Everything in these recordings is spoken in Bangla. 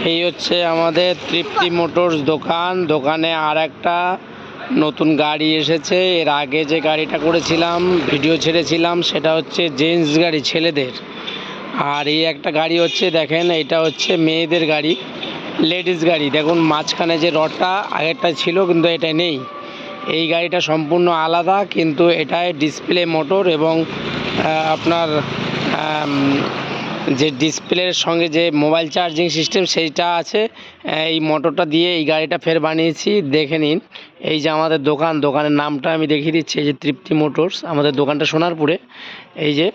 এই হচ্ছে আমাদের তৃপ্তি মোটরস দোকান। দোকানে আর একটা নতুন গাড়ি এসেছে। এর আগে যে গাড়িটা করেছিলাম, ভিডিও ছেড়েছিলাম, সেটা হচ্ছে জেন্টস গাড়ি, ছেলেদের। আর এই একটা গাড়ি হচ্ছে, দেখেন, এটা হচ্ছে মেয়েদের গাড়ি, লেডিস গাড়ি। দেখুন, মাঝখানে যে রডটা, আগেরটা ছিল, কিন্তু এটা নেই। এই গাড়িটা সম্পূর্ণ আলাদা, কিন্তু এটায় ডিসপ্লে মোটর এবং আপনার যে ডিসপ্লের সঙ্গে যে মোবাইল চার্জিং সিস্টেম সেইটা আছে, এই মোটরটা দিয়ে এই গাড়িটা ফের বানিয়েছি, দেখে নিন। এই যে আমাদের দোকান, দোকানের নামটা আমি দেখিয়ে দিচ্ছি, এই যে তৃপ্তি মোটরস, আমাদের দোকানটা সোনারপুরে। এই যে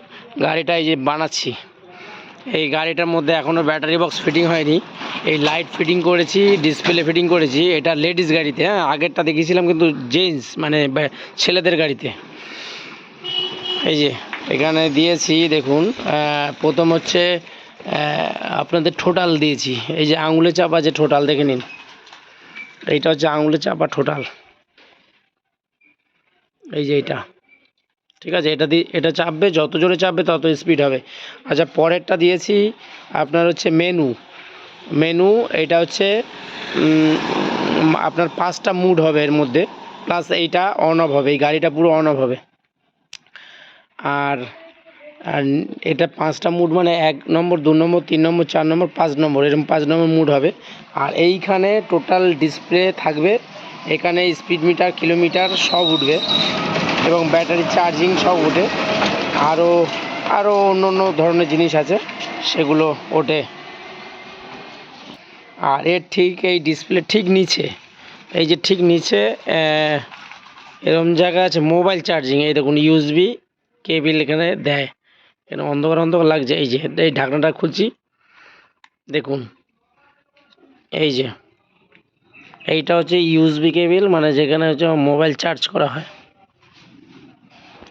গাড়িটা এই যে বানাচ্ছি। এই গাড়িটার মধ্যে এখনও ব্যাটারি বক্স ফিটিং হয়নি। এই লাইট ফিটিং করেছি, ডিসপ্লে ফিটিং করেছি, এটা লেডিস গাড়িতে হ্যাঁ আগেরটা দেখিয়েছিলাম কিন্তু জেন্টস মানে ছেলেদের গাড়িতে। এই যে এখানে দিয়েছি, দেখুন প্রথম হচ্ছে আপনাদের টোটাল দিয়েছি। এই যে আঙুলে চাপা যে টোটাল দেখে নিন। এইটা হচ্ছে আঙুলে চাপা টোটাল এই যে এটা ঠিক আছে, এটা দিয়ে, এটা চাপবে, যত জোরে চাপবে তত স্পিড হবে। আচ্ছা পরেরটা দিয়েছি, আপনার হচ্ছে মেনু মেনু এটা হচ্ছে আপনার পাঁচটা মুড হবে এর মধ্যে। প্লাস এইটা অন অফ হবে, এই গাড়িটা পুরো অন অফ হবে। আর আর এটা পাঁচটা মুড মানে এক নম্বর দু নম্বর তিন নম্বর চার নম্বর পাঁচ নম্বর এরকম পাঁচ নম্বর মুড হবে। আর এইখানে টোটাল ডিসপ্লে থাকবে এখানে স্পিড মিটার কিলোমিটার সব উঠবে এবং ব্যাটারি চার্জিং সব ওঠে। আরও আরও অন্য অন্য ধরনের জিনিস আছে সেগুলো ওঠে। আর এর ঠিক এই ডিসপ্লে ঠিক নিচে এই যে ঠিক নিচে আহ, এরকম জায়গা আছে মোবাইল চার্জিং এই দেখুন ইউএসবি কেবিল এখানে দেয়। এখানে অন্ধকার অন্ধকার লাগছে। এই যে, এই ঢাকনাটা খুলছি। দেখুন, এই যে, এইটা হচ্ছে ইউএসবি কেবিল মানে যেখানে হচ্ছে মোবাইল চার্জ করা হয়।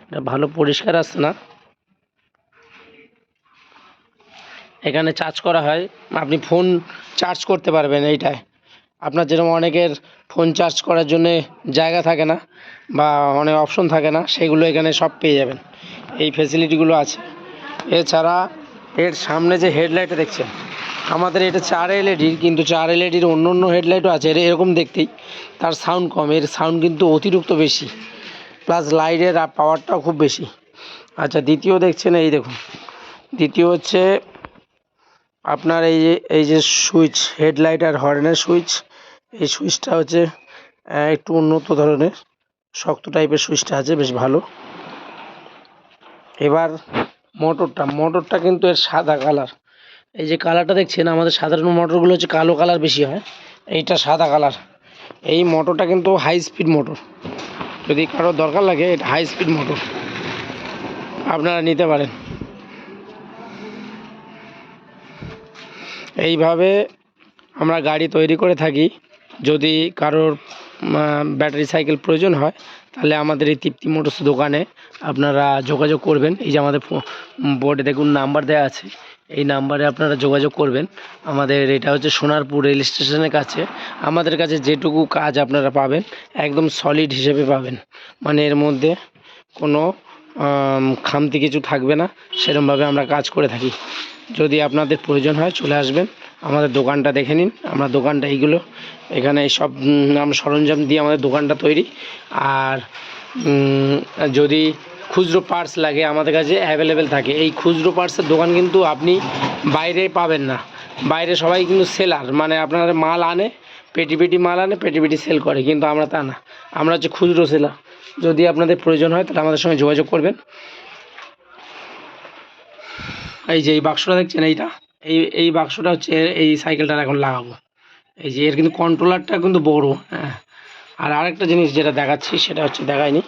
এটা ভালো পরিষ্কার আসছে না? এখানে চার্জ করা হয়। আপনি ফোন চার্জ করতে পারবেন এইটায়। আপনার যেরকম অনেকের ফোন চার্জ করার জন্যে জায়গা থাকে না, বা অনেক অপশন থাকে না, সেগুলো এখানে সব পেয়ে যাবেন। এই ফেসিলিটিগুলো আছে। এছাড়া এর সামনে যে হেডলাইটটা দেখছেন, আমাদের এটা চার এলইডির কিন্তু চার এলইডির অন্য অন্য হেডলাইটও আছে, এর এরকম দেখতেই। তার সাউন্ড কম, এর সাউন্ড কিন্তু অতিরিক্ত বেশি। প্লাস লাইটের পাওয়ারটাও খুব বেশি। আচ্ছা দ্বিতীয় দেখছেন, এই দেখুন। দ্বিতীয় হচ্ছে আপনার এই যে এই যে সুইচ হেডলাইট আর হর্নের সুইচ এই সুইচটা হচ্ছে একটু উন্নত ধরনের, শক্ত টাইপের সুইচটা আছে, বেশ ভালো। এবার মোটরটা মোটরটা কিন্তু এর সাদা কালার এই যে কালারটা দেখছেন, আমাদের সাধারণ মোটরগুলো হচ্ছে কালো কালার বেশি হয়, এইটা সাদা কালার এই মোটরটা কিন্তু হাই স্পিড মোটর যদি কারও দরকার লাগে, এটা হাই স্পিড মোটর আপনারা নিতে পারেন। এইভাবে আমরা গাড়ি তৈরি করে থাকি। যদি কারোর ব্যাটারি সাইকেল প্রয়োজন হয় তাহলে আমাদের এই তৃপ্তি মোটরস দোকানে আপনারা যোগাযোগ করবেন। এই যে আমাদের বোর্ডে দেখুন নাম্বার দেওয়া আছে। এই নাম্বারে আপনারা যোগাযোগ করবেন। আমাদের এটা হচ্ছে সোনারপুর রেল স্টেশনের কাছে। আমাদের কাছে যেটুকু কাজ আপনারা পাবেন, একদম সলিড হিসেবে পাবেন। মানে এর মধ্যে কোনো খামতি কিছু থাকবে না। সেরমভাবে আমরা কাজ করে থাকি। যদি আপনাদের প্রয়োজন হয় চলে আসবেন। আমাদের দোকানটা দেখে নিন। আমরা দোকানটা এইগুলো, এখানে সব আমরা সরঞ্জাম দিয়ে আমাদের দোকানটা তৈরি। আর যদি খুচরো পার্টস লাগে আমাদের কাছে অ্যাভেলেবেল থাকে। এই খুচরো পার্টসের দোকান কিন্তু আপনি বাইরে পাবেন না। বাইরে সবাই কিন্তু সেলার মানে আপনার মাল আনে, পেটি পেটি মাল আনে, পেটি পেটি সেল করে, কিন্তু আমরা তা না। আমরা হচ্ছে খুচরো সেলার যদি আপনাদের প্রয়োজন হয় তাহলে আমাদের সঙ্গে যোগাযোগ করবেন। এই যে এই বাক্সটা দেখছেন, এইটা? এই এই বাক্সটা হচ্ছে এই সাইকেলটা এখন লাগাবো। এই যে এর কিন্তু কন্ট্রোলারটা কিন্তু বড় হ্যাঁ। আর আরেকটা জিনিস যেটা দেখাচ্ছি, সেটা হচ্ছে দেখায়নি,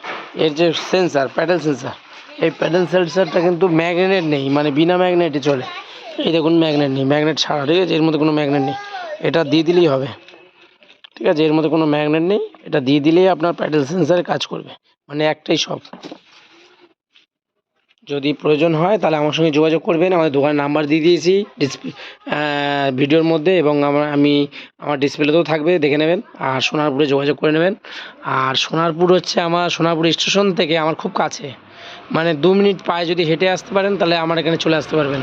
এর যে সেন্সার প্যাডেল সেন্সার এই প্যাডেল সেন্সারটা কিন্তু ম্যাগনেট নেই মানে বিনা ম্যাগনেটে চলে। এই দেখুন ম্যাগনেট নেই ম্যাগনেট ছাড়া, ঠিক আছে? এর মধ্যে কোনো ম্যাগনেট নেই, এটা দিয়ে দিলেই হবে। ঠিক আছে? এর মধ্যে কোনো ম্যাগনেট নেই, এটা দিয়ে দিলেই আপনার প্যাডেল সেন্সারে কাজ করবে মানে একটাই সব যদি প্রয়োজন হয়, তাহলে আমার সঙ্গে যোগাযোগ করবেন। আমাদের দোকানের নাম্বার দিয়ে দিয়েছি ডিসপ্লে ভিডিওর মধ্যে এবং আমার, আমি, আমার ডিসপ্লেতেও থাকবে, দেখে নেবেন। আর সোনারপুরে যোগাযোগ করে নেবেন। আর সোনারপুর হচ্ছে আমার, সোনারপুর স্টেশন থেকে আমার খুব কাছে। মানে দু মিনিট পায়ে যদি হেঁটে আসতে পারেন, তাহলে আমার এখানে চলে আসতে পারবেন।